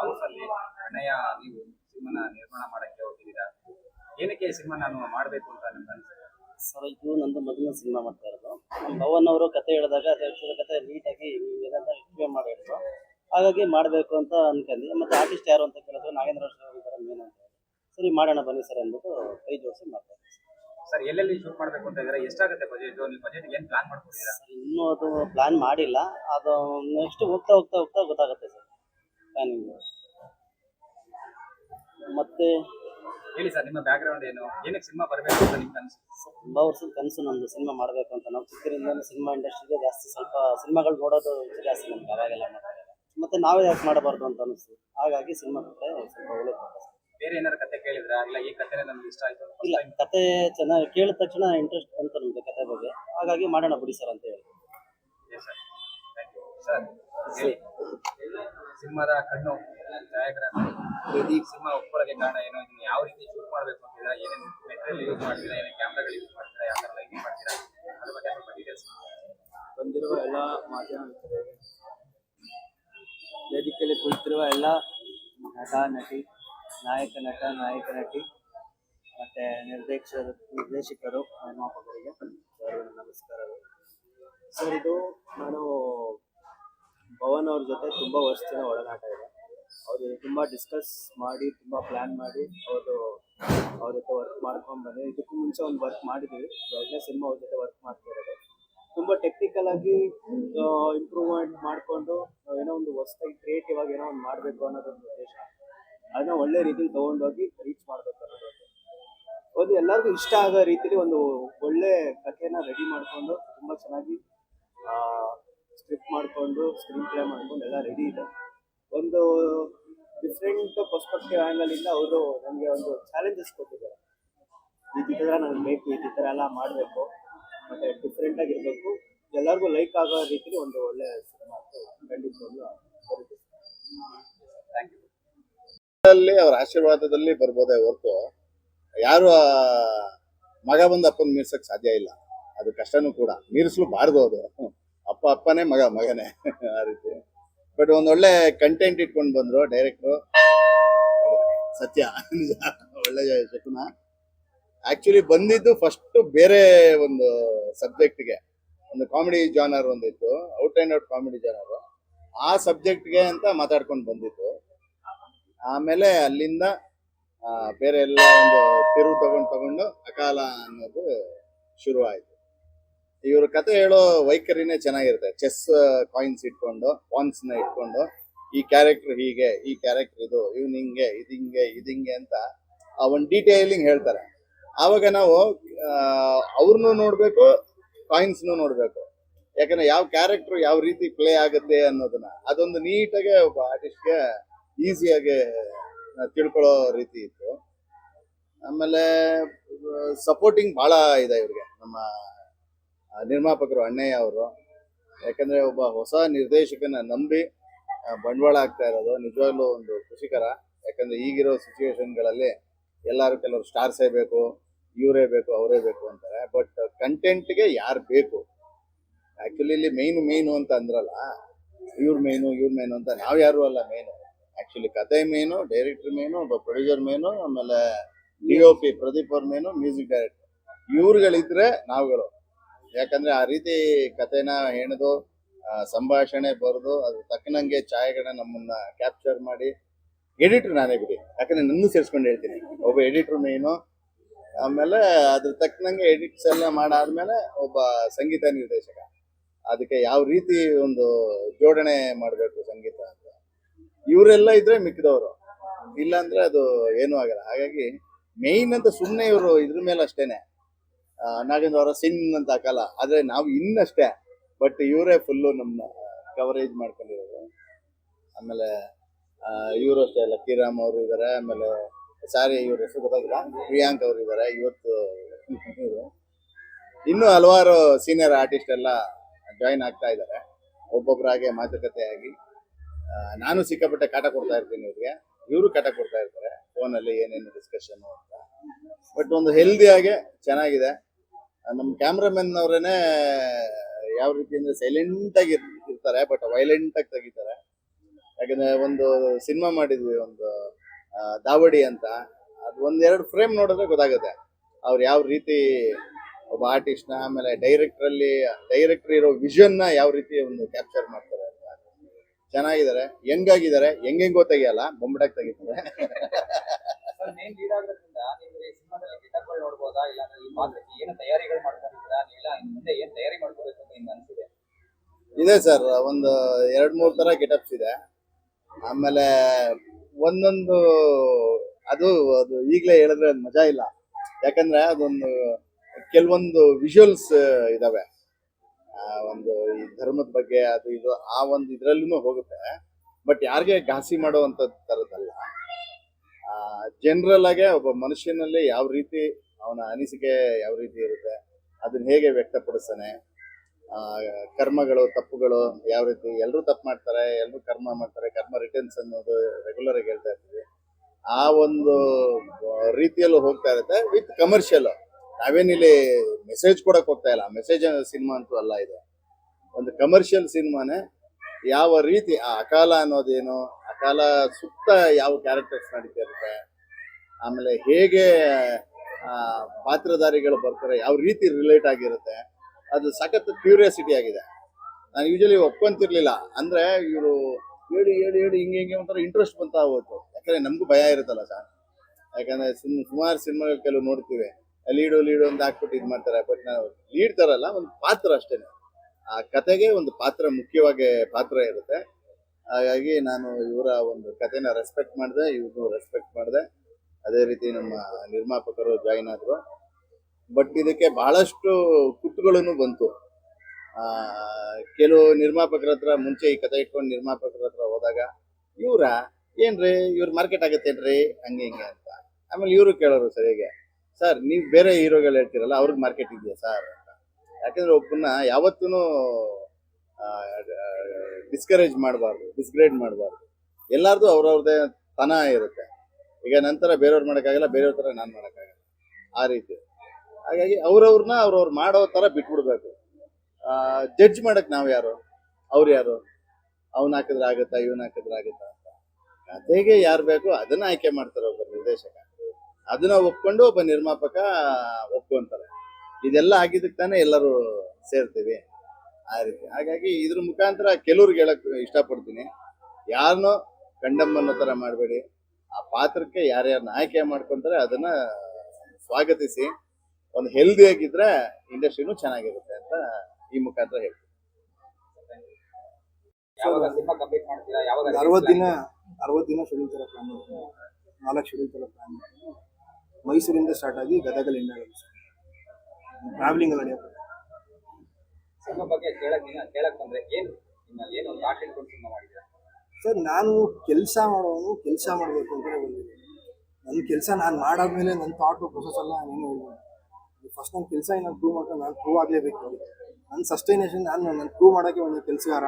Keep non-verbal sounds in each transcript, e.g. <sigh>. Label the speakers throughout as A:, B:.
A: House ಅಲ್ಲಿ ಅಣ್ಣಯ್ಯ ನೀವು ಸಿನಿಮಾನ ನಿರ್ಮಾಣ ಮಾಡಕ್ಕೆ ಹೋಗಿದ್ದೀರಾ? ಏನಕ್ಕೆ ಈ ಸಿನಿಮಾ ನಾನು ಮಾಡಬೇಕು ಅಂತ ನಿಮ್ಗೆ
B: ಸರ್ ಇದು ನಂದು ಮೊದಲನೇ ಸಿನಿಮಾ ಮಾಡ್ತಾ ಇರೋದು. ನಮ್ಮ ಭವನ್ ಅವರು ಕತೆ ಹೇಳಿದಾಗ ಅದ್ರ ಕತೆ ನೀಟಾಗಿ ಏನಂತ ಎಕ್ಸ್ಪ್ಲೇನ್ ಮಾಡಿ ಹೇಳಿದ್ರು. ಹಾಗಾಗಿ ಮಾಡಬೇಕು ಅಂತ ಅನ್ಕೊಂಡಿ. ಮತ್ತೆ ಆರ್ಟಿಸ್ಟ್ ಯಾರು ಅಂತ ಕೇಳಿದ್ರು ನಾಗೇಂದ್ರ ಸರ್ ಇದ್ದಾರೆ ಮೇನ್ ಅಂತ ಸರಿ ಮಾಡೋಣ ಬನ್ನಿ ಸರ್ ಅಂದ್ಬಿಟ್ಟು ಕೈ ಜೋಡಿಸಿ ಮಾಡ್ತಾ ಇದ್ದೀವಿ
A: ಸರ್. ಎಲ್ಲೆಲ್ಲಿ ಶೂಟ್ ಮಾಡಬೇಕು ಅಂತ ಇದ್ದಾರೆ? ಎಷ್ಟಾಗುತ್ತೆ ಬಜೆಟ್ ನೀವು ಬಜೆಟ್ ಏನು ಪ್ಲಾನ್ ಮಾಡ್ಕೊಂಡಿದ್ದೀರಾ?
B: ಸರ್ ಇನ್ನೂ ಅದು ಪ್ಲಾನ್ ಮಾಡಿಲ್ಲ. ಅದು ನೆಕ್ಸ್ಟ್ ಹೋಗ್ತಾ ಹೋಗ್ತಾ ಹೋಗ್ತಾ ಗೊತ್ತಾಗುತ್ತೆ ಸರ್. ಪ್ಲಾನಿಂಗ್. ಮತ್ತೆ
A: ಹೇಳಿ ಸರ್ ನಿಮ್ಮ ಬ್ಯಾಕ್ಗ್ರೌಂಡ್ ಏನು? ಏನಕ್ಕೆ ಸಿನಿಮಾ ಬರಬೇಕು ಅಂತ ನಿಮ್ಗೆ ಅನ್ಸುತ್ತೆ?
B: ತುಂಬ ವರ್ಷದ ಕನಸು ನಮ್ಮದು ಸಿನಿಮಾ ಮಾಡಬೇಕು ಅಂತ. ನಾವು ಚಿಕ್ಕರಿಂದಲೂ ಸಿನಿಮಾ ಇಂಡಸ್ಟ್ರಿಗೆ ಜಾಸ್ತಿ ಸ್ವಲ್ಪ ಸಿನಿಮಾಗಳು ನೋಡೋದು ಜಾಸ್ತಿ ನಮ್ಗೆ ಅವಾಗೆಲ್ಲ ಮತ್ತೆ ನಾವೇ ಯಾಕೆ ಮಾಡಬಾರ್ದು ಅಂತ ಅನಿಸ್ತು ಹಾಗಾಗಿ ಸಿನಿಮಾ ಕತೆ ಸ್ವಲ್ಪ ಒಳ್ಳೆ
A: ಬೇರೆ ಏನಾರು ಕತೆ ಕೇಳಿದ್ರಾ? ಇಲ್ಲ ಈ ಕತೆನೇ ನಮ್ಗೆ ಇಷ್ಟ ಆಯ್ತು
B: ಇಲ್ಲ ಕತೆ ಚೆನ್ನಾಗಿ ಕೇಳಿದ ತಕ್ಷಣ ಇಂಟ್ರೆಸ್ಟ್ ಅಂತ ನಮ್ಗೆ ಕತೆ ಬಗ್ಗೆ. ಹಾಗಾಗಿ ಮಾಡೋಣ ಬಿಡಿ ಸರ್ ಅಂತ ಹೇಳಿ.
A: ಸರ್. ಹೇಳಿ ಸಿನಿಮಾದ ಕಣ್ಣು ಛಾಯಾಗ್ರಹಣ. ಪ್ರದೀಪ್ ಸಿನಿಮಾ ಒಪ್ಪಳಗೆ ಕಾರಣ ಏನು? ಯಾವ ರೀತಿ ಶೂಟ್ ಮಾಡಬೇಕು ಅಂತಿದ್ದೀರಾ? ಏನೇನು ಮೆಟೀರಿಯಲ್ ಯೂಸ್ ಮಾಡ್ತೀರಾ? ಏನೇನು ಕ್ಯಾಮ್ರಾಗಳು ಯೂಸ್ ಮಾಡ್ತೀರಾ? ಯಾವ ಥರ ಲೈಟಿಂಗ್ ಮಾಡ್ತೀರಾ? ಅದ್ರ ಬಗ್ಗೆ ಸ್ವಲ್ಪ ಡೀಟೇಲ್ಸ್
C: ಬಂದಿರುವ ಎಲ್ಲ ಮಾಧ್ಯಮ ವೇದಿಕೆಯಲ್ಲಿ ಕುಳಿತಿರುವ ಎಲ್ಲ ನಟ, ನಟಿ, ನಾಯಕ, ನಟ, ನಾಯಕ, ನಟಿ, ಮತ್ತೆ ನಿರ್ದೇಶಕರು ನಿರ್ದೇಶಕರು, ನಿರ್ಮಾಪಕರಿಗೆ ನಮಸ್ಕಾರಗಳು. ಸರ್, ಇದು ನಾನು ಭವನ್ ಅವ್ರ ಜೊತೆ ತುಂಬ ವರ್ಷದಿಂದ ಒಡನಾಟ ಇದೆ. ಅವರು ತುಂಬ ಡಿಸ್ಕಸ್ ಮಾಡಿ, ತುಂಬ ಪ್ಲ್ಯಾನ್ ಮಾಡಿ ಅವರು ಅವ್ರ ಜೊತೆ ವರ್ಕ್ ಮಾಡ್ಕೊಂಡು ಬಂದೆ. ಇದಕ್ಕೂ ಮುಂಚೆ ಒಂದು ವರ್ಕ್ ಮಾಡಿದ್ವಿ. ಎರಡನೇ ಸಿನಿಮಾ ಅವ್ರ ಜೊತೆ ವರ್ಕ್ ಮಾಡ್ತಾ ಇರೋದು ತುಂಬ ಟೆಕ್ನಿಕಲ್ ಆಗಿ ಇಂಪ್ರೂವ್ಮೆಂಟ್ ಮಾಡಿಕೊಂಡು ಏನೋ ಒಂದು ಹೊಸದಾಗಿ ಕ್ರಿಯೇಟಿವ್ ಆಗಿ ಏನೋ ಒಂದು ಮಾಡಬೇಕು ಅನ್ನೋದೊಂದು ಉದ್ದೇಶ. ಅದನ್ನ ಒಳ್ಳೆ ರೀತಿಲಿ ತಗೊಂಡೋಗಿ ರೀಚ್ ಮಾಡಬೇಕು ಅನ್ನೋದು ಒಂದು. ಎಲ್ಲರಿಗೂ ಇಷ್ಟ ಆಗೋ ರೀತಿಲಿ ಒಂದು ಒಳ್ಳೆ ಕಥೆನ ರೆಡಿ ಮಾಡಿಕೊಂಡು ತುಂಬ ಚೆನ್ನಾಗಿ ಸ್ಕ್ರಿಪ್ಟ್ ಮಾಡಿಕೊಂಡು ಸ್ಕ್ರೀನ್ ಪ್ಲೇ ಮಾಡ್ಕೊಂಡು ಎಲ್ಲ ರೆಡಿ ಇದೆ. ಒಂದು ಡಿಫ್ರೆಂಟ್ ಪರ್ಸ್ಪೆಕ್ಟಿವ್ ಆ್ಯಂಗಲಿಂದ ಅವರು ನನಗೆ ಒಂದು ಚಾಲೆಂಜಸ್ ಕೊಟ್ಟಿದ್ದಾರೆ. ಈ ಚಿತ್ರ ನನಗೆ ಬೇಕು, ಈ ಚಿತ್ರ ಎಲ್ಲ ಮಾಡಬೇಕು. ಮತ್ತೆ ಡಿಫ್ರೆಂಟ್ ಆಗಿರಬೇಕು ಎಲ್ಲರಿಗೂ ಲೈಕ್ ಆಗೋ ರೀತಿಲಿ ಒಂದು ಒಳ್ಳೆ ಸಿನಿಮಾ ಖಂಡಿತವಾಗ್ಲೂ
D: ಅಲ್ಲಿ ಅವ್ರ ಆಶೀರ್ವಾದದಲ್ಲಿ ಬರ್ಬೋದೇ ಹೊರತು ಯಾರು ಮಗ ಬಂದು ಅಪ್ಪನ ಮೀರ್ಸಕ್ ಸಾಧ್ಯ ಇಲ್ಲ. ಅದು ಕಷ್ಟನೂ ಕೂಡ. ಮೀರಿಸ್ಲೂಬಾರ್ದು ಅದು. ಅಪ್ಪ, ಅಪ್ಪನೇ ಮಗ, ಮಗನೇ. <laughs> ಆ ರೀತಿ. ಬಟ್ ಒಂದೊಳ್ಳೆ ಕಂಟೆಂಟ್ ಇಟ್ಕೊಂಡು ಬಂದ್ರು ಡೈರೆಕ್ಟ್ರು ಸತ್ಯ, ನಿಜ. ಒಳ್ಳೆ ಶಕುನ. ಆಕ್ಚುಲಿ ಬಂದಿದ್ದು ಫಸ್ಟ್ ಬೇರೆ ಒಂದು ಸಬ್ಜೆಕ್ಟ್ಗೆ ಒಂದು ಕಾಮಿಡಿ ಜಾನರ್ ಒಂದಿತ್ತು. Out and out comedy genre ಆ ಸಬ್ಜೆಕ್ಟ್ಗೆ ಅಂತ ಮಾತಾಡ್ಕೊಂಡು ಬಂದಿತ್ತು ಆಮೇಲೆ ಅಲ್ಲಿಂದ ಬೇರೆ ಎಲ್ಲ ಒಂದು ತಿರುವು ತಗೊಂಡು ತಗೊಂಡು ಅಕಾಲ ಅನ್ನೋದು ಶುರು ಆಯ್ತು ಇವ್ರ ಕತೆ ಹೇಳೋ ವೈಖರಿನೇ ಚೆನ್ನಾಗಿರುತ್ತೆ. ಚೆಸ್ ಕಾಯಿನ್ಸ್ ಇಟ್ಕೊಂಡು ಪಾನ್ಸ್ನ ಇಟ್ಕೊಂಡು, ಈ ಕ್ಯಾರೆಕ್ಟರ್ ಹೀಗೆ, ಈ ಕ್ಯಾರೆಕ್ಟರ್ ಇದು, ಇವ್ನ ಹಿಂಗೆ, ಇದು ಹಿಂಗೆ, ಇದು ಅಂತ ಆ ಒಂದು ಡೀಟೇಲಿಂಗ್ ಹೇಳ್ತಾರೆ. ಆವಾಗ ನಾವು ಅವ್ರನ್ನೂ ನೋಡ್ಬೇಕು ಕಾಯಿನ್ಸ್ನು ನೋಡ್ಬೇಕು. ಯಾಕಂದ್ರೆ ಯಾವ ಕ್ಯಾರೆಕ್ಟರ್ ಯಾವ ರೀತಿ ಪ್ಲೇ ಆಗುತ್ತೆ ಅನ್ನೋದನ್ನ, ಅದೊಂದು ನೀಟಾಗಿ ಒಬ್ಬ ಆರ್ಟಿಸ್ಟ್ಗೆ ಈಸಿಯಾಗಿ ತಿಳ್ಕೊಳ್ಳೋ ರೀತಿ ಇತ್ತು. ಆಮೇಲೆ ಸಪೋರ್ಟಿಂಗ್ ಬಹಳ ಇದೆ ಇವ್ರಿಗೆ ನಮ್ಮ ನಿರ್ಮಾಪಕರು ಅಣ್ಣಯ್ಯ ಅವರು. ಯಾಕಂದ್ರೆ ಒಬ್ಬ ಹೊಸ ನಿರ್ದೇಶಕನ ನಂಬಿ ಬಂಡವಾಳ ಆಗ್ತಾ ಇರೋದು ನಿಜವಾಗ್ಲೂ ಒಂದು ಖುಷಿಕರ ಯಾಕಂದ್ರೆ ಈಗಿರೋ ಸಿಚುವೇಶನ್ಗಳಲ್ಲಿ ಎಲ್ಲರೂ ಕೆಲವರು ಸ್ಟಾರ್ಸೇ ಬೇಕು, ಇವರೇ ಬೇಕು, ಅವರೇ ಬೇಕು ಅಂತಾರೆ. ಬಟ್ ಕಂಟೆಂಟ್ಗೆ ಯಾರು ಬೇಕು? ಆ್ಯಕ್ಚುಲಿ ಇಲ್ಲಿ ಮೇಯ್ನು ಮೇಯ್ನು ಅಂತ ಅಂದ್ರಲ್ಲ, ಇವ್ರ ಮೇಯ್ನು ಇವ್ರ ಮೇಯ್ನು ಅಂತ ನಾವು ಯಾರು ಅಲ್ಲ ಮೇಯ್ನು ಆಕ್ಚುಲಿ ಕತೆ ಮೇನು ಡೈರೆಕ್ಟರ್ ಮೇನು ಒಬ್ಬ ಪ್ರೊಡ್ಯೂಸರ್ ಮೇನು ಆಮೇಲೆ ಡಿ ಒ ಪಿ ಪ್ರದೀಪ್ ಅವ್ರ ಮೇನು ಮ್ಯೂಸಿಕ್ ಡೈರೆಕ್ಟರ್ ಇವ್ರುಗಳಿದ್ರೆ ನಾವುಗಳು. ಯಾಕಂದ್ರೆ ಆ ರೀತಿ ಕತೆನ ಹೆಣೆದು ಸಂಭಾಷಣೆ ಬರೆದು ಅದ್ರ ತಕ್ಕನಂಗೆ ಛಾಯೆಗಳನ್ನ ನಮ್ಮನ್ನ ಕ್ಯಾಪ್ಚರ್ ಮಾಡಿ ಎಡಿಟರ್ ನಾನೇ ಬಿಡಿ. ಯಾಕಂದ್ರೆ ನನ್ನ ಸೇರಿಸ್ಕೊಂಡು ಹೇಳ್ತೀನಿ. ಒಬ್ಬ ಎಡಿಟ್ರು ಮೇನು ಆಮೇಲೆ ಅದ್ರ ತಕ್ಕನಂಗೆ ಎಡಿಟ್ಸ್ ಎಲ್ಲ ಮಾಡಾದ್ಮೇಲೆ ಒಬ್ಬ ಸಂಗೀತ ನಿರ್ದೇಶಕ. ಅದಕ್ಕೆ ಯಾವ ರೀತಿ ಒಂದು ಜೋಡಣೆ ಮಾಡಬೇಕು ಸಂಗೀತ ಅಂತ. ಇವರೆಲ್ಲ ಇದ್ರೆ ಮಿಕ್ಕಿದವರು. ಇಲ್ಲಾಂದ್ರೆ ಅದು ಏನೂ ಆಗಲ್ಲ. ಹಾಗಾಗಿ ಮೇಯ್ನ್ ಅಂತ ಸುಮ್ಮನೆ ಇವರು ಇದ್ರ ಮೇಲೆ ಅಷ್ಟೇನೆ. ನಾಗೇಂದ್ರ ಅವರ ಸಿನ್ ಅಂತ ಹಾಕಲ್ಲ, ಆದ್ರೆ ನಾವು ಇನ್ನಷ್ಟೇ ಬಟ್ ಇವರೇ ಫುಲ್ಲು ನಮ್ಮ ಕವರೇಜ್ ಮಾಡ್ಕೊಂಡಿರೋದು. ಆಮೇಲೆ ಇವರು ಅಷ್ಟೇ ಲಕ್ಕಿರಾಮ್ ಅವರು ಇದ್ದಾರೆ ಆಮೇಲೆ ಸಾರಿ, ಇವ್ರ ಹೆಸರು ಗೊತ್ತಾಗಿಲ್ಲ ಪ್ರಿಯಾಂಕ್ ಅವರು ಇದ್ದಾರೆ ಇವತ್ತು <laughs> ಇನ್ನು ಹಲವಾರು ಸೀನಿಯರ್ ಆರ್ಟಿಸ್ಟ್ ಎಲ್ಲ ಜಾಯಿನ್ ಆಗ್ತಾ ಇದ್ದಾರೆ ಒಬ್ಬೊಬ್ಬರಾಗೆ ಮಾತುಕತೆ ಆಗಿ ನಾನು ಸಿಕ್ಕಾಪಟ್ಟೆ ಕಾಟ ಕೊಡ್ತಾ ಇರ್ತೀನಿ ಇವರಿಗೆ. ಇವರು ಕಾಟ ಕೊಡ್ತಾ ಇರ್ತಾರೆ ಫೋನಲ್ಲಿ ಏನೇನು ಡಿಸ್ಕಷನ್ ಅಂತ. ಬಟ್ ಒಂದು ಹೆಲ್ದಿಯಾಗೆ ಚೆನ್ನಾಗಿದೆ. ನಮ್ಮ ಕ್ಯಾಮ್ರಾಮನ್ ಅವರೇನೆ ಯಾವ ರೀತಿ ಅಂದ್ರೆ ಸೈಲೆಂಟ್ ಆಗಿ ಇರ್ತಾರೆ ಬಟ್ ವೈಲೆಂಟ್ ಆಗಿ ತೆಗಿತಾರೆ. ಯಾಕಂದ್ರೆ ಒಂದು ಸಿನಿಮಾ ಮಾಡಿದ್ವಿ, ಒಂದು ದಾವಡಿ ಅಂತ. ಅದು ಒಂದೆರಡು ಫ್ರೇಮ್ ನೋಡಿದ್ರೆ ಗೊತ್ತಾಗುತ್ತೆ. ಅವ್ರು ಯಾವ ರೀತಿ ಒಬ್ಬ ಆರ್ಟಿಸ್ಟ್ನ ಆಮೇಲೆ ಡೈರೆಕ್ಟರ್ ಅಲ್ಲಿ ಡೈರೆಕ್ಟರ್ ಇರೋ ವಿಷನ್ನ ಯಾವ ರೀತಿ ಒಂದು ಕ್ಯಾಪ್ಚರ್ ಮಾಡ್ತಾರೆ ಅಂತ. ಚೆನ್ನಾಗಿದ್ದಾರೆ. ಹೆಂಗಾಗಿದ್ದಾರೆ ಹೆಂಗೆಂಗೋ ತೆಗಿಯಲ್ಲ ಬೊಂಬಡಾಗಿ ತೆಗಿತಾರೆ. <laughs>
A: ತಯಾರಿ ಅನ್ಸಿದೆ?
D: ಇದೆ ಸರ್, ಒಂದು ಎರಡ್ ಮೂರ್ ತರ ಗೆಟಪ್ಸ್ ಇದೆ. ಆಮೇಲೆ ಒಂದೊಂದು, ಅದು ಅದು ಈಗಲೇ ಹೇಳಿದ್ರೆ ಅದು ಮಜಾ ಇಲ್ಲ. ಯಾಕಂದ್ರೆ ಅದೊಂದು, ಕೆಲವೊಂದು ವಿಜುವಲ್ಸ್ ಇದಾವೆ. ಒಂದು ಈ ಧರ್ಮದ ಬಗ್ಗೆ, ಅದು ಇದು, ಆ ಒಂದು ಇದರಲ್ಲೂ ಹೋಗುತ್ತೆ. ಬಟ್ ಯಾರಿಗೆ ಘಾಸಿ ಮಾಡುವಂತ ತರದಲ್ಲ ಜನರಲ್ ಆಗಿ ಒಬ್ಬ ಮನುಷ್ಯನಲ್ಲಿ ಯಾವ ರೀತಿ ಅವನ ಅನಿಸಿಕೆ ಯಾವ ರೀತಿ ಇರುತ್ತೆ, ಅದನ್ನ ಹೇಗೆ ವ್ಯಕ್ತಪಡಿಸ್ತಾನೆ ಕರ್ಮಗಳು, ತಪ್ಪುಗಳು ಯಾವ ರೀತಿ ಎಲ್ಲರೂ ತಪ್ಪು ಮಾಡ್ತಾರೆ ಎಲ್ಲರೂ ಕರ್ಮ ಮಾಡ್ತಾರೆ, ಕರ್ಮ ರಿಟರ್ನ್ಸ್ ಅನ್ನೋದು ರೆಗ್ಯುಲರ್ ಆಗಿ ಹೇಳ್ತಾ ಇರ್ತೀವಿ. ಆ ಒಂದು ರೀತಿಯಲ್ಲೂ ಹೋಗ್ತಾ ಇರುತ್ತೆ ವಿತ್ ಕಮರ್ಷಿಯಲ್ ನಾವೇನಿಲ್ಲಿ ಮೆಸೇಜ್ ಕೊಡಕ್ ಹೋಗ್ತಾ ಇಲ್ಲ ಮೆಸೇಜ್ ಸಿನಿಮಾ ಅಂತೂ ಅಲ್ಲ ಇದು. ಒಂದು ಕಮರ್ಷಿಯಲ್ ಸಿನಿಮಾನೇ ಯಾವ ರೀತಿ, ಆ ಅಕಾಲ ಅನ್ನೋದೇನು ಅಕಾಲ ಸುತ್ತ ಯಾವ ಕ್ಯಾರೆಕ್ಟರ್ಸ್ ನಡೀತಾ ಇರುತ್ತೆ? ಆಮೇಲೆ ಹೇಗೆ ಪಾತ್ರಧಾರಿಗಳು ಬರ್ತಾರೆ, ಯಾವ ರೀತಿ ರಿಲೇಟ್ ಆಗಿರುತ್ತೆ? ಅದು ಸಖತ್ ಕ್ಯೂರಿಯಾಸಿಟಿ ಆಗಿದೆ. ನಾನು ಯೂಶಲಿ ಒಪ್ಕೊಂತಿರ್ಲಿಲ್ಲ. ಅಂದ್ರೆ ಇವರು ಹೇಳಿ ಹೇಳಿ ಹೇಳಿ, ಹಿಂಗೆ ಹಿಂಗೆ ಒಂಥರ ಇಂಟ್ರೆಸ್ಟ್ ಬಂತಾ ಹೋಯ್ತು. ಯಾಕಂದ್ರೆ ನಮಗೂ ಭಯ ಇರುತ್ತಲ್ಲ ಸರ್. ಯಾಕಂದ್ರೆ ಸುಮ್, ಸುಮಾರು ಸಿನಿಮಾಗಳು ಕೆಲವು ನೋಡ್ತೀವಿ. ಲೀಡು ಲೀಡು ಅಂತ ಹಾಕ್ಬಿಟ್ಟು ಇದು ಮಾಡ್ತಾರೆ. ಬಟ್ ನಾವು ಲೀಡ್ ತರಲ್ಲ, ಒಂದು ಪಾತ್ರ ಅಷ್ಟೇನೆ. ಆ ಕತೆಗೆ ಒಂದು ಪಾತ್ರ ಮುಖ್ಯವಾಗಿ ಪಾತ್ರ ಇರುತ್ತೆ. ಹಾಗಾಗಿ ನಾನು ಇವರ ಒಂದು ಕತೆನ ರೆಸ್ಪೆಕ್ಟ್ ಮಾಡಿದೆ ಇವ್ರನ್ನೂ ರೆಸ್ಪೆಕ್ಟ್ ಮಾಡಿದೆ. ಅದೇ ರೀತಿ ನಮ್ಮ ನಿರ್ಮಾಪಕರು ಜಾಯಿನ್ ಆದರು. ಬಟ್ ಇದಕ್ಕೆ ಬಹಳಷ್ಟು ಕುಟ್ಟುಗಳನ್ನು ಬಂತು. ಕೆಲವು ನಿರ್ಮಾಪಕರ ಹತ್ರ ಮುಂಚೆ ಈ ಕತೆ ಇಟ್ಕೊಂಡು ನಿರ್ಮಾಪಕರ ಹತ್ರ ಹೋದಾಗ, ಇವ್ರ, ಏನ್ರಿ? ಇವ್ರ ಮಾರ್ಕೆಟ್ ಆಗತ್ತೇನ್ರಿ? ಹಂಗೆ ಹಿಂಗೆ ಅಂತ. ಆಮೇಲೆ ಇವರು ಕೇಳೋರು ಸರಿಯಾಗಿ ಸರ್, ನೀವು ಬೇರೆ ಹೀರೋಗಳು ಹೇಳ್ತೀರಲ್ಲ, ಅವ್ರಿಗೆ ಮಾರ್ಕೆಟ್ ಇದೆಯಾ ಸರ್? ಅಂತ. ಯಾಕಂದ್ರೆ ಒಬ್ಬನ ಯಾವತ್ತೂ ಡಿಸ್ಕರೇಜ್ ಮಾಡಬಾರ್ದು ಡಿಸ್ಗ್ರೇಡ್ ಮಾಡಬಾರ್ದು. ಎಲ್ಲರದು ಅವ್ರವ್ರದೇ ತನ ಇರುತ್ತೆ. ಈಗ ನಂತರ ಬೇರೆಯವ್ರು ಮಾಡೋಕ್ಕಾಗಲ್ಲ, ಬೇರೆಯವ್ರ ಥರ ನಾನು ಮಾಡೋಕ್ಕಾಗಲ್ಲ. ಆ ರೀತಿ. ಹಾಗಾಗಿ ಅವ್ರವ್ರನ್ನ ಅವ್ರವ್ರು ಮಾಡೋ ಥರ ಬಿಟ್ಬಿಡ್ಬೇಕು. ಜಡ್ಜ್ ಮಾಡೋಕ್ಕೆ ನಾವು ಯಾರು? ಅವ್ರು ಯಾರು? ಅವ್ನ ಹಾಕಿದ್ರೆ ಆಗುತ್ತಾ, ಇವನ್ ಹಾಕಿದ್ರೆ ಆಗುತ್ತಾ ಅಂತ. ಕತೆಗೆ ಯಾರು ಬೇಕು ಅದನ್ನ ಆಯ್ಕೆ ಮಾಡ್ತಾರೆ ಒಬ್ಬ ನಿರ್ದೇಶಕ. ಅದನ್ನ ಒಪ್ಕೊಂಡು ಒಬ್ಬ ನಿರ್ಮಾಪಕ ಒಪ್ಕೊಂತಾರೆ. ಇದೆಲ್ಲ ಆಗಿದ್ದಕ್ಕೆ ತಾನೇ ಎಲ್ಲರೂ ಸೇರ್ತೀವಿ. ಆ ರೀತಿ. ಹಾಗಾಗಿ ಇದ್ರ ಮುಖಾಂತರ ಕೆಲವ್ರಿಗೆ ಹೇಳಕ್ ಇಷ್ಟಪಡ್ತೀನಿ. ಯಾರನ್ನೋ ಕಂಡಮ್ ಅನ್ನೋ ಥರ ಮಾಡಬೇಡಿ. ಆ ಪಾತ್ರಕ್ಕೆ ಯಾರ್ಯಾರನ್ನ ಆಯ್ಕೆ ಮಾಡ್ಕೊಂತಾರೆ ಅದನ್ನ ಸ್ವಾಗತಿಸಿ. ಒಂದು ಹೆಲ್ದಿ ಆಗಿದ್ರೆ ಇಂಡಸ್ಟ್ರಿನೂ ಚೆನ್ನಾಗಿರುತ್ತೆ ಅಂತ ಈ ಮುಖಾಂತರ ಹೇಳ್ತೀನಿ.
A: ಯಾವಾಗ ಸಿನಿಮಾ ಕಂಪ್ಲೀಟ್ ಮಾಡ್ತೀರಾ? ಯಾವಾಗ
E: ಒಂದು ಅರವತ್ತು ದಿನ ಅರವತ್ತು ದಿನ ಶೆಡ್ಯೂಲ್ ಪ್ಲಾನ್ ನಾಲ್ಕು ಶೆಡ್ಯೂಲ್ ಪ್ಲಾನ್ ಮೈಸೂರಿಂದ ಸ್ಟಾರ್ಟ್ ಆಗಿ ಗದಗಲ್ಲಿ ಎಂಡ್ ಆಗುತ್ತೆ ಟ್ರಾವೆಲಿಂಗ್ ಎಲ್ಲ ನಡೆಯುತ್ತೆ
A: ಸಿನಿಮಾ ಬಗ್ಗೆ ಕೇಳಕ್ ಕೇಳಕ್ ಬಂದ್ರೆ ಏನು ಏನು ಇಟ್ಕೊಂಡು ಸಿನಿಮಾ
E: ಸರ್, ನಾನು ಕೆಲಸ ಮಾಡೋನು ಕೆಲಸ ಮಾಡಬೇಕು ಅಂತ ಬಂದಿದ್ದೀನಿ. ನನ್ನ ಕೆಲಸ ನಾನು ಮಾಡಾದ್ಮೇಲೆ ನನ್ನ ಥಾಟ್ ಪ್ರೊಸೆಸ್ ಎಲ್ಲ ನಾನೇನು ಹೇಳ್ಬೋದು ಫಸ್ಟ್ ನನ್ನ ಕೆಲಸ ನಾನು ಪ್ರೂವ್ ಮಾಡ್ಕೊಂಡು ನಾನು ಪ್ರೂವ್ ಆಗಲೇಬೇಕು ನನ್ನ ಸಸ್ಟೈನೇಷನ್ ನಾನು ನನ್ನ ಪ್ರೂವ್ ಮಾಡೋಕ್ಕೆ ಒಂದು ಕೆಲಸಗಾರ.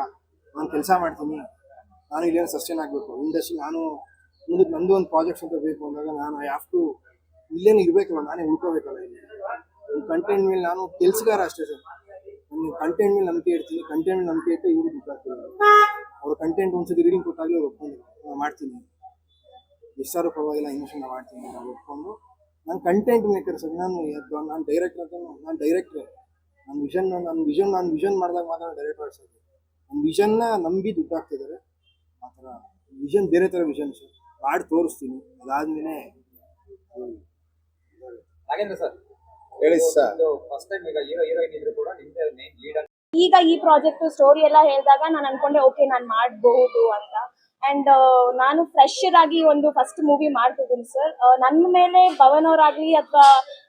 E: ನಾನು ಕೆಲಸ ಮಾಡ್ತೀನಿ. ನಾನು ಇಲ್ಲೇನು ಸಸ್ಟೈನ್ ಆಗಬೇಕು. ಇಂಡಸ್ಟ್ರಿ ನಾನು ಮುಂದಕ್ಕೆ ನಂದು ಒಂದು ಪ್ರಾಜೆಕ್ಟ್ಸ್ ಅಂತ ಬೇಕು ಅಂದಾಗ ನಾನು ಐ ಹ್ಯಾವ್ ಟು ಇಲ್ಲೇನು ಇರಬೇಕಲ್ಲ, ನಾನೇ ಉಳ್ಕೋಬೇಕಲ್ಲ ಇಲ್ಲಿ. ಕಂಟೆಂಟ್ ಮೇಲೆ ನಾನು ಕೆಲಸಗಾರ ಅಷ್ಟೇ ಸರ್. ನಾನು ಕಂಟೆಂಟ್ ಮೇಲೆ ನಂಬಿಕೆ ಇರ್ತೀನಿ. ಕಂಟೆಂಟ್ ಮೇಲೆ ನಂಬಿಕೆ ಇಟ್ಟು ಇವರು ದುಡ್ಡು ಅವ್ರ ಕಂಟೆಂಟ್ ಒಂದ್ಸತಿ ರೀಡಿಂಗ್ ಕೊಟ್ಟಾಗಲಿ ಅವ್ರು ಒಪ್ಕೊಂಡು ಮಾಡ್ತೀನಿ. ಎಷ್ಟಾರು ಪರವಾಗಿಲ್ಲ ನಾನು ಮಾಡ್ತೀನಿ ನಾವು ಒಪ್ಕೊಂಡು. ನಾನು ಕಂಟೆಂಟ್ ಮೇಕರ್ ಸರ್. ನಾನು ನಾನು ಡೈರೆಕ್ಟರ್ ಅಂತ ನಾನು ಡೈರೆಕ್ಟ್ರೆ ನನ್ನ ವಿಷನ್ ನನ್ನ ವಿಷನ್ ನಾನು ವಿಷನ್ ಮಾಡಿದಾಗ ಮಾತ್ರ ಡೈರೆಕ್ಟರ್ ಸರ್ ನನ್ನ ವಿಷನ್ನ ನಂಬಿ ದುಡ್ಡು ಹಾಕ್ತಿದ್ದಾರೆ ಆ ಥರ. ವಿಷನ್ ಬೇರೆ ಥರ ವಿಷನ್ ಸರ್. ಮಾಡಿ ತೋರಿಸ್ತೀನಿ. ಅದಾದ್ಮೇಲೆ
A: ನಾಗೇಂದ್ರ ಸರ್
D: ಹೇಳಿ ಸರ್
A: ಫಸ್ಟ್ ಟೈಮ್ ಈಗ ಹೀರೋ ಹೀರೋಯಿನ್ ಇದ್ರು ಕೂಡ ನಿಮ್ದೇ ಮೇನ್ ಲೀಡ್
F: ಈಗ ಈ ಪ್ರಾಜೆಕ್ಟ್ ಸ್ಟೋರಿ ಎಲ್ಲ ಹೇಳಿದಾಗ ನಾನು ಅನ್ಕೊಂಡೆ ಓಕೆ ನಾನು ಮಾಡಬಹುದು ಅಂತ. ಅಂಡ್ ನಾನು ಫ್ರೆಶರ್ ಆಗಿ ಒಂದು ಫಸ್ಟ್ ಮೂವಿ ಮಾಡ್ತಿದ್ದೀನಿ ಸರ್ ನನ್ನ ಮೇಲೆ ಭವನ್ ಅವರಾಗ್ಲಿ ಅಥವಾ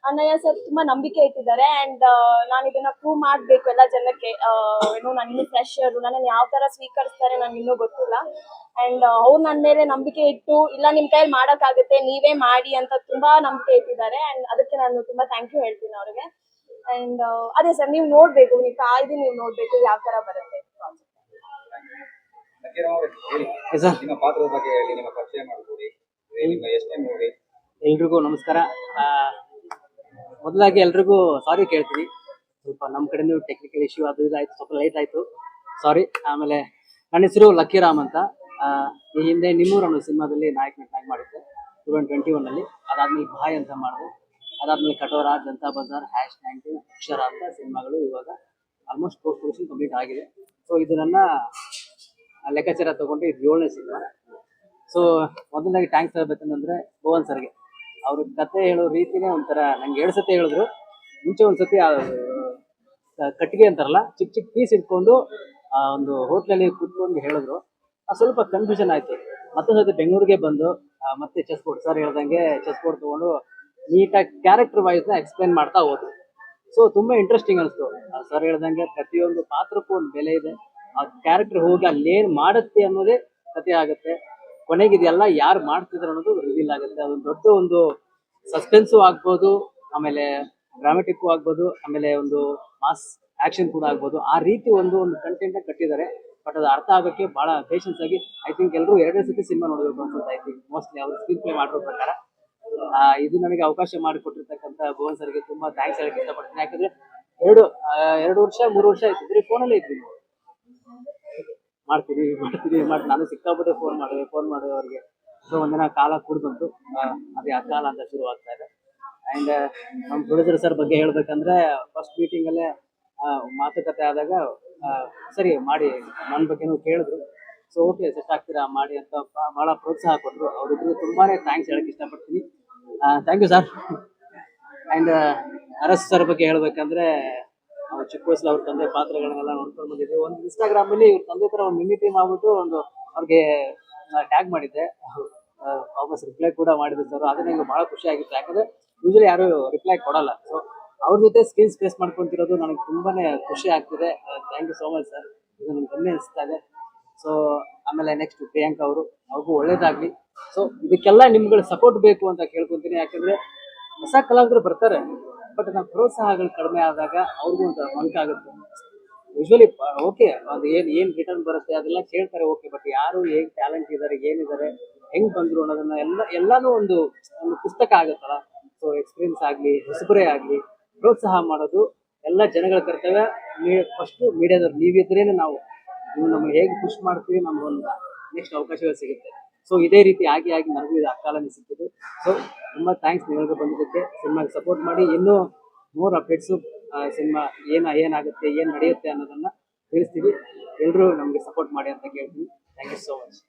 F: ಅನಯ್ಯ ಸರ್ ತುಂಬಾ ನಂಬಿಕೆ ಇಟ್ಟಿದ್ದಾರೆ. ಅಂಡ್ ನಾನು ಇದನ್ನ ಪ್ರೂವ್ ಮಾಡಬೇಕು ಎಲ್ಲ ಜನಕ್ಕೆ. ಏನು, ನಾನು ಇನ್ನೂ ಫ್ರೆಶರ್ ನನ್ನನ್ನು ಯಾವ ತರ ಸ್ವೀಕರಿಸ್ತಾರೆ ನನಗೆ ಇನ್ನೂ ಗೊತ್ತಿಲ್ಲ. ಅಂಡ್ ಅವ್ರು ನನ್ನ ಮೇಲೆ ನಂಬಿಕೆ ಇಟ್ಟು, ಇಲ್ಲ ನಿಮ್ ಕೈಯಲ್ಲಿ ಮಾಡೋಕ್ಕಾಗುತ್ತೆ, ನೀವೇ ಮಾಡಿ ಅಂತ ತುಂಬಾ ನಂಬಿಕೆ ಇಟ್ಟಿದ್ದಾರೆ. ಅಂಡ್ ಅದಕ್ಕೆ ನಾನು ತುಂಬಾ ಥ್ಯಾಂಕ್ ಯು ಹೇಳ್ತೀನಿ ಅವ್ರಿಗೆ. ಅಂಡ್ ಅದೇ ಸರ್ ನೀವು ನೋಡ್ಬೇಕು, ನೀವು ಕಾಯ್ದು ನೀವು ನೋಡ್ಬೇಕು ಯಾವ ತರ ಬರುತ್ತೆ
A: ಲಕ್ಕೀರಾವ್ ಅವರೇ ಹೇಳಿ
B: ಸರ್
A: ನಿಮ್ಮ ಪಾತ್ರದ ಬಗ್ಗೆ ಹೇಳಿ ನಿಮ್ಮ ಪರಿಚಯ ಮಾಡ್ಕೊಡಿ. ಇದು ನಿಮ್ಮ ಎಷ್ಟೇ ಮೂವಿ
G: ಎಲ್ರಿಗೂ ನಮಸ್ಕಾರ. ಆ, ಮೊದಲಾಗಿ ಎಲ್ರಿಗೂ ಸಾರಿ ಕೇಳ್ತೀನಿ. ಸ್ವಲ್ಪ ನಮ್ಮ ಕಡೆನೂ ಟೆಕ್ನಿಕಲ್ ಇಶ್ಯೂ ಅದು ಇದಾಯ್ತು ಸ್ವಲ್ಪ ಲೇಟ್ ಆಯ್ತು. ಸಾರಿ ಆಮೇಲೆ ನನ್ನ ಹೆಸರು ಲಕ್ಕಿ ರಾಮ್ ಅಂತ. ಆ, ಈ ಹಿಂದೆ ನಿಮ್ಮೂರು ಅನ್ನೋ ಸಿನಿಮಾದಲ್ಲಿ ನಾಯಕ ನಟನಾಗಿ ಮಾಡಿದ್ದೆ. ಟೂ ತೌಸಂಡ್ ಟ್ವೆಂಟಿ ಒನ್ನಲ್ಲಿ ಅದಾದ್ಮೇಲೆ ಭಾಯ್ ಅಂತ ಮಾಡಿದೆ. ಅದಾದ್ಮೇಲೆ ಕಟೋರ ಜನತಾ ಬಜಾರ್ ಹ್ಯಾಶ್ ನೈನ್ಟೀನ್ ಅಕ್ಷರ ಅಂತ ಸಿನಿಮಾಗಳು ಇವಾಗ ಆಲ್ಮೋಸ್ಟ್ ಪೋಸ್ಟ್ ಪ್ರೊಡಕ್ಷನ್ ಕಂಪ್ಲೀಟ್ ಆಗಿದೆ. ಸೊ ಇದು ನನ್ನ ಲೆಕ್ಕಾಚಾರ ತಗೊಂಡು ಇದು ಏಳನೇ ಸಿನಿಮಾ. ಸೊ ಥ್ಯಾಂಕ್ಸ್ ಟ್ಯಾಂಕ್ಸ್ ಹೇಳ್ಬೇಕಂತಂದ್ರೆ ಭುವನ್ ಸರ್ಗೆ. ಅವ್ರ ಕತೆ ಹೇಳೋ ರೀತಿನೇ ಒಂಥರ ನಂಗೆ ಎರಡು ಸತಿ ಹೇಳಿದ್ರು. ಮುಂಚೆ ಒಂದ್ಸತಿ ಕಟ್ಟಿಗೆ ಅಂತಾರಲ್ಲ ಚಿಕ್ಕ ಚಿಕ್ಕ ಪೀಸ್ ಇಟ್ಕೊಂಡು ಆ, ಒಂದು ಹೋಟ್ಲಲ್ಲಿ ಕೂತ್ಕೊಂಡು ಹೇಳಿದ್ರು. ಸ್ವಲ್ಪ ಕನ್ಫ್ಯೂಷನ್ ಆಯ್ತು. ಮತ್ತೊಂದು ಸತಿ ಬೆಂಗಳೂರಿಗೆ ಬಂದು ಮತ್ತೆ ಚೆಸ್ ಬೋರ್ಡ್ ಸರ್ ಹೇಳ್ದಂಗೆ ಚೆಸ್ ಬೋರ್ಡ್ ತಗೊಂಡು ನೀಟಾಗಿ ಕ್ಯಾರೆಕ್ಟರ್ ವೈಸ್ನ ಎಕ್ಸ್ಪ್ಲೈನ್ ಮಾಡ್ತಾ ಹೋದ್ರು. ಸೊ ತುಂಬಾ ಇಂಟ್ರೆಸ್ಟಿಂಗ್ ಅನಿಸ್ತು. ಸರ್ ಹೇಳ್ದಂಗೆ ಪ್ರತಿಯೊಂದು ಪಾತ್ರಕ್ಕೂ ಒಂದು ಬೆಲೆ ಇದೆ. ಆ ಕ್ಯಾರೆಕ್ಟರ್ ಹೋಗಿ ಅಲ್ಲಿ ಏನ್ ಮಾಡುತ್ತೆ ಅನ್ನೋದೇ ಕತೆ ಆಗುತ್ತೆ. ಕೊನೆಗೆ ಇದೆಲ್ಲ ಯಾರು ಮಾಡ್ತಿದ್ರು ಅನ್ನೋದು ರಿವೀಲ್ ಆಗುತ್ತೆ. ಅದೊಂದು ದೊಡ್ಡ ಒಂದು ಸಸ್ಪೆನ್ಸು ಆಗ್ಬೋದು, ಆಮೇಲೆ ಡ್ರಾಮೆಟಿಕ್ಕು ಆಗ್ಬೋದು, ಆಮೇಲೆ ಒಂದು ಮಾಸ್ ಆಕ್ಷನ್ ಕೂಡ ಆಗ್ಬೋದು. ಆ ರೀತಿ ಒಂದು ಒಂದು ಕಂಟೆಂಟ್ ಕಟ್ಟಿದ್ದಾರೆ. ಬಟ್ ಅದು ಅರ್ಥ ಆಗೋಕ್ಕೆ ಬಹಳ ಪೇಷನ್ಸ್ ಆಗಿ ಐ ಥಿಂಕ್ ಎಲ್ಲರೂ ಎರಡೇ ಸತಿ ಸಿನಿಮಾ ನೋಡಬೇಕು ಅನ್ಸುತ್ತೆ ಐ ಥಿಂಕ್ ಮೋಸ್ಟ್ಲಿ ಅವರು ಸ್ಕ್ರೀನ್ ಪ್ಲೇ ಮಾಡಿರೋ ಪ್ರಕಾರ. ಇದು ನನಗೆ ಅವಕಾಶ ಮಾಡಿಕೊಟ್ಟಿರ್ತಕ್ಕಂಥ ಭುವನ್ ಸರ್ಗೆ ತುಂಬಾ ಥ್ಯಾಂಕ್ಸ್ ಹೇಳಕ್ಕೆ ಇಷ್ಟಪಡ್ತೀನಿ. ಯಾಕಂದ್ರೆ ಎರಡು ಎರಡು ವರ್ಷ, ಮೂರು ವರ್ಷ ಆಯ್ತು. ಬರೀ ಫೋನಲ್ಲೇ ಇದ್ವಿ ನಾವು. ಮಾಡ್ತೀವಿ ಮಾಡ್ತೀವಿ ಮಾಡಿ ನಾನು ಸಿಕ್ಕಾಪಟ್ಟೆ ಫೋನ್ ಮಾಡಿದೆ ಫೋನ್ ಮಾಡಿದೆ ಅವ್ರಿಗೆ. ಸೊ ಒಂದಿನ ಕಾಲ ಕೂಡ ಆ, ಅದೇ ಆ ಕಾಲ ಅಂತ ಶುರು ಆಗ್ತಾ ಇದೆ. ಅಂಡ್ ನಮ್ಮ ಪ್ರೊಡ್ಯೂಸರ್ ಸರ್ ಬಗ್ಗೆ ಹೇಳಬೇಕಂದ್ರೆ ಫಸ್ಟ್ ಮೀಟಿಂಗ್ ಅಲ್ಲೇ ಮಾತುಕತೆ ಆದಾಗ ಸರಿ ಮಾಡಿ ನನ್ನ ಬಗ್ಗೆನೂ ಕೇಳಿದ್ರು. ಸೊ ಓಕೆ ಸೆಟ್ ಆಗ್ತೀರಾ ಮಾಡಿ ಅಂತ ಬಹಳ ಪ್ರೋತ್ಸಾಹ ಕೊಟ್ಟರು ಅವ್ರಿಬ್ರು ತುಂಬಾನೇ ಥ್ಯಾಂಕ್ಸ್ ಹೇಳಕ್ ಇಷ್ಟಪಡ್ತೀನಿ. Thank you sir and Aras sir ಬಗ್ಗೆ ಹೇಳ್ಬೇಕಂದ್ರೆ ಚಿಕ್ಕ ವಯಸ್ಸಲ್ಲಿ ಅವ್ರ ತಂದೆ ಪಾತ್ರಗಳನ್ನೆಲ್ಲ ನೋಡ್ಕೊಂಡು ಬಂದಿದ್ವಿ. ಒಂದು ಇನ್ಸ್ಟಾಗ್ರಾಮ್ ಅಲ್ಲಿ ಇವ್ರ ತಂದೆ ತರ ಒಂದು ಮಿನಿ ಟೀಮ್ ಆಗ್ಬಿಟ್ಟು ಒಂದು ಅವ್ರಿಗೆ ಟ್ಯಾಗ್ ಮಾಡಿದ್ದೆ. ವಾಪಸ್ ರಿಪ್ಲೈ ಕೂಡ ಮಾಡಿದ್ರು ಸರ್ ಅದು ನಂಗೆ ಬಹಳ ಖುಷಿ ಆಗಿತ್ತು. ಯಾಕಂದ್ರೆ ಯೂಶಲಿ ಯಾರು ರಿಪ್ಲೈ ಕೊಡಲ್ಲ. ಸೊ ಅವ್ರ ಜೊತೆ ಸ್ಕ್ರೀನ್ ಸ್ಪೇಸ್ ಮಾಡ್ಕೊಂತಿರೋದು ನನಗೆ ತುಂಬಾನೇ ಖುಷಿ ಆಗ್ತಿದೆ. Thank you so much sir ಇದು ನಂಗೆ ಹೆಮ್ಮೆ ಅನಿಸ್ತಾ ಇದೆ. ಸೊ ಆಮೇಲೆ ನೆಕ್ಸ್ಟ್ ಪ್ರಿಯಾಂಕಾ ಅವರು. ಅವ್ರಿಗೂ ಒಳ್ಳೇದಾಗ್ಲಿ. ಸೊ ಇದಕ್ಕೆಲ್ಲ ನಿಮ್ಗಳ ಸಪೋರ್ಟ್ ಬೇಕು ಅಂತ ಕೇಳ್ಕೊಂತೀನಿ. ಯಾಕಂದ್ರೆ ಹೊಸ ಕಲಾವಿದರು ಬರ್ತಾರೆ. ಬಟ್ ನಮ್ಮ ಪ್ರೋತ್ಸಾಹಗಳು ಕಡಿಮೆ ಆದಾಗ ಅವ್ರಿಗೂ ಒಂದು ಮಂಕಾಗುತ್ತೆ ಯೂಶ್ವಲಿ ಓಕೆ ಅದು ಏನ್, ಏನು ರಿಟರ್ನ್ ಬರುತ್ತೆ ಅದೆಲ್ಲ ಕೇಳ್ತಾರೆ ಓಕೆ ಬಟ್ ಯಾರು ಹೇಗೆ ಟ್ಯಾಲೆಂಟ್ ಇದಾರೆ ಏನಿದ್ದಾರೆ ಹೆಂಗ್ ಬಂದ್ರು ಅನ್ನೋದನ್ನ ಎಲ್ಲ, ಎಲ್ಲಾನು ಒಂದು ಒಂದು ಪುಸ್ತಕ ಆಗುತ್ತಲ್ಲ? ಸೊ ಎಕ್ಸ್ಪೀರಿಯನ್ಸ್ ಆಗಲಿ, ಹೊಸಬರೇ ಆಗಲಿ, ಪ್ರೋತ್ಸಾಹ ಮಾಡೋದು ಎಲ್ಲ ಜನಗಳ ಕರ್ತವ್ಯ. ಫಸ್ಟ್ ಮೀಡಿಯಾದವ್ರು ನೀವಿದ್ರೇನೆ ನಾವು ನೀವು. ನಮ್ಗೆ ಹೇಗೆ ಖುಷಿ ಮಾಡ್ತೀವಿ ನಮ್ಗೊಂದು ನೆಕ್ಸ್ಟ್ ಅವಕಾಶಗಳು ಸಿಗುತ್ತೆ. ಸೊ ಇದೇ ರೀತಿ ಆಗಿ ಆಗಿ ನನಗೂ ಇದು ಅಕಾಲನೆ ಸಿಕ್ಕಿದ್ದು. ಸೊ ತುಂಬಾ ಥ್ಯಾಂಕ್ಸ್ ನೀವೆಲ್ಲರೂ ಬಂದಿದ್ದಕ್ಕೆ. ಸಿನಿಮಾಗೆ ಸಪೋರ್ಟ್ ಮಾಡಿ. ಇನ್ನೂ ಮೂರ್ ಅಪ್ಡೇಟ್ಸು ಸಿನಿಮಾ ಏನು, ಏನಾಗುತ್ತೆ, ಏನು ನಡೆಯುತ್ತೆ ಅನ್ನೋದನ್ನ ತಿಳಿಸ್ತೀವಿ. ಎಲ್ಲರೂ ನಮಗೆ ಸಪೋರ್ಟ್ ಮಾಡಿ ಅಂತ ಕೇಳ್ತೀನಿ. Thank you so much